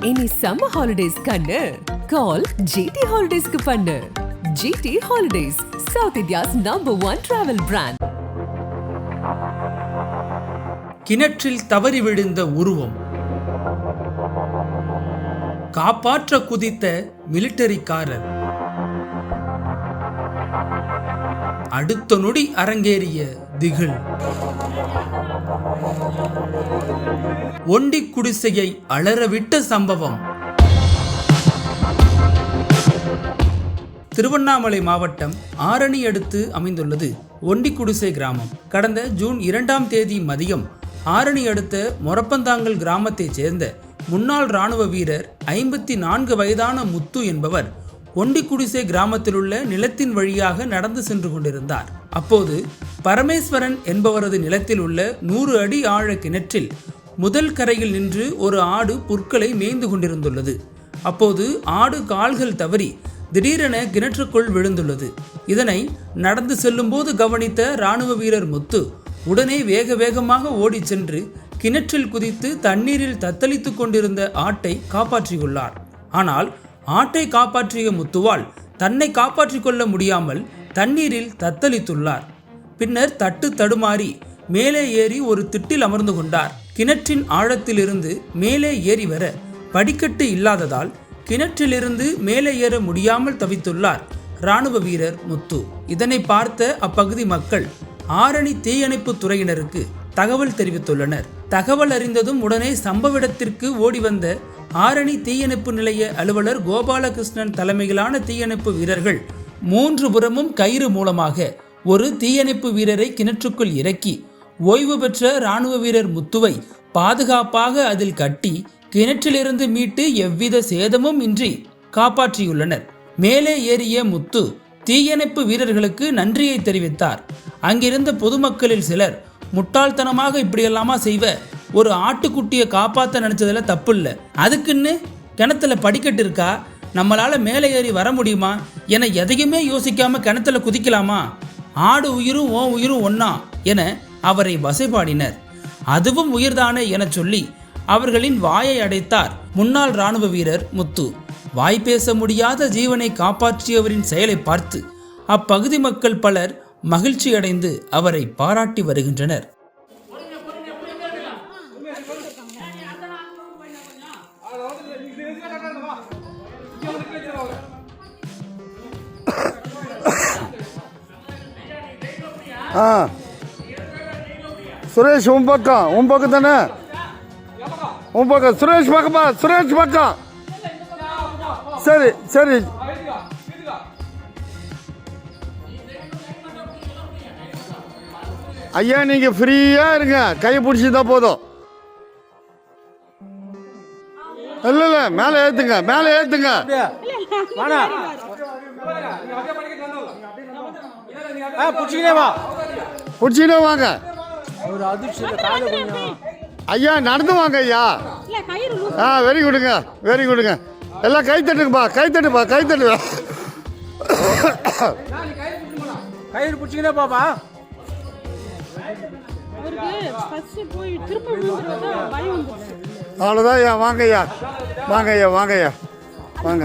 Any summer holidays கண்ணு. கால் GT ஹாலிடேஸ்க்கு பண்ணு. GT Holidays South India's number one travel brand கிணற்றில் தவறி விழுந்த உருவம். காப்பாற்ற குதித்த மிலிட்டரிக்காரர் அடுத்த நொடி அரங்கேறிய திகில். ஒண்டி குடிசையை அலறவிட்ட சம்பவம். திருவண்ணாமலை மாவட்டம் ஆரணி அடுத்து அமைந்துள்ளது ஒண்டிக்குடிசை கிராமம். கடந்த ஜூன் இரண்டாம் தேதி மதியம் ஆரணி அடுத்த மொரப்பந்தாங்கல் கிராமத்தைச் சேர்ந்த முன்னாள் ராணுவ வீரர் ஐம்பத்தி நான்கு வயதான முத்து என்பவர் ஒண்டிக்குடிசை கிராமத்திலுள்ள நிலத்தின் வழியாக நடந்து சென்று கொண்டிருந்தார். அப்போது பரமேஸ்வரன் என்பவரது நிலத்தில் உள்ள நூறு அடி ஆழ கிணற்றில் முதல் கரையில் நின்று ஒரு ஆடு புற்களை மேய்ந்து கொண்டிருந்துள்ளது. அப்போது ஆடு கால்கள் தவறி திடீரென கிணற்றுக்குள் விழுந்துள்ளது. இதனை நடந்து செல்லும்போது கவனித்த ராணுவ வீரர் முத்து உடனே வேக வேகமாக ஓடிச் சென்று கிணற்றில் குதித்து தண்ணீரில் தத்தளித்துக் கொண்டிருந்த ஆட்டை காப்பாற்றியுள்ளார். ஆனால் ஆட்டை காப்பாற்றிய முத்துவால் தன்னை காப்பாற்றிக் கொள்ள முடியாமல் தண்ணீரில் தத்தளித்துள்ளார். பின்னர் தட்டு தடுமாறி மேலே ஏறி ஒரு திட்டில் அமர்ந்து கொண்டார். கிணற்றின் ஆழத்திலிருந்து மேலே ஏறி வர படிக்கட்டு இல்லாததால் கிணற்றிலிருந்து மேலே ஏற முடியாமல் தவித்துள்ளார் இராணுவ வீரர் முத்து. இதனை பார்த்த அப்பகுதி மக்கள் ஆரணி தீயணைப்பு துறையினருக்கு தகவல் தெரிவித்துள்ளனர். தகவல் அறிந்ததும் உடனே சம்பவ இடத்திற்கு ஓடி வந்த ஆரணி தீயணைப்பு நிலைய அலுவலர் கோபாலகிருஷ்ணன் தலைமையிலான தீயணைப்பு வீரர்கள் மூன்று புறமும் கயிறு மூலமாக ஒரு தீயணைப்பு வீரரை கிணற்றுக்குள் இறக்கி ஓய்வு பெற்ற ராணுவ வீரர் முத்துவை பாதுகாப்பாக அதில் கட்டி கிணற்றிலிருந்து மீட்டு எவ்வித சேதமும் இன்றி காப்பாற்றியுள்ளனர். மேலே ஏறிய முத்து தீயணைப்பு வீரர்களுக்கு நன்றியை தெரிவித்தார். அங்கிருந்த பொதுமக்களில் சிலர் முட்டாள்தனமாக இப்படியெல்லாமா செய்வ ஒரு ஆட்டுக்குட்டியை காப்பாற்ற நினச்சதில் தப்பு இல்லை அதுக்குன்னு கிணத்துல படிக்கட்டு இருக்கா? நம்மளால் மேலே ஏறி வர முடியுமா? என எதையுமே யோசிக்காமல் கிணத்துல குதிக்கலாமா? ஆடு உயிரும் ஓ உயிரும் ஒன்னா என அவரை வசைபாடினர். அதுவும் உயிர்தானே என சொல்லி அவர்களின் வாயை அடைத்தார் முன்னாள் ராணுவ வீரர் முத்து. வாய் பேச முடியாத ஜீவனை காப்பாற்றியவரின் செயலை பார்த்து அப்பகுதி மக்கள் பலர் மகிழ்ச்சியடைந்து அவரை பாராட்டி வருகின்றனர். ஆ. சுரேஷ் உன் பக்கம் உன் பக்கம் தானே? உன் பக்கம். சுரேஷ் பக்கமா சுரேஷ் பக்கம். சரி சரி. ஐயா நீங்க ஃப்ரீயா இருங்க. கை பிடிச்சிருந்தா போதும். இல்ல இல்ல மேலே ஏத்துங்க மேலே ஏத்துங்க. வாடா. ஆ புடிச்சிக்கினே வா. பிடிச்சிக்கிட்டே வாங்க ஐயா நடந்து வாங்க ஐயா. ஆ வெரி குடுங்க வெரி குடுங்க. எல்லாம் கை தட்டுங்கப்பா கை தட்டுப்பா கை தட்டு. கயிறு புடிச்சிக்கினே பாப்பா. அவ்வளோதான் ஐயா வாங்க ஐயா. வாங்க ஐயா வாங்க ஐயா. வாங்க.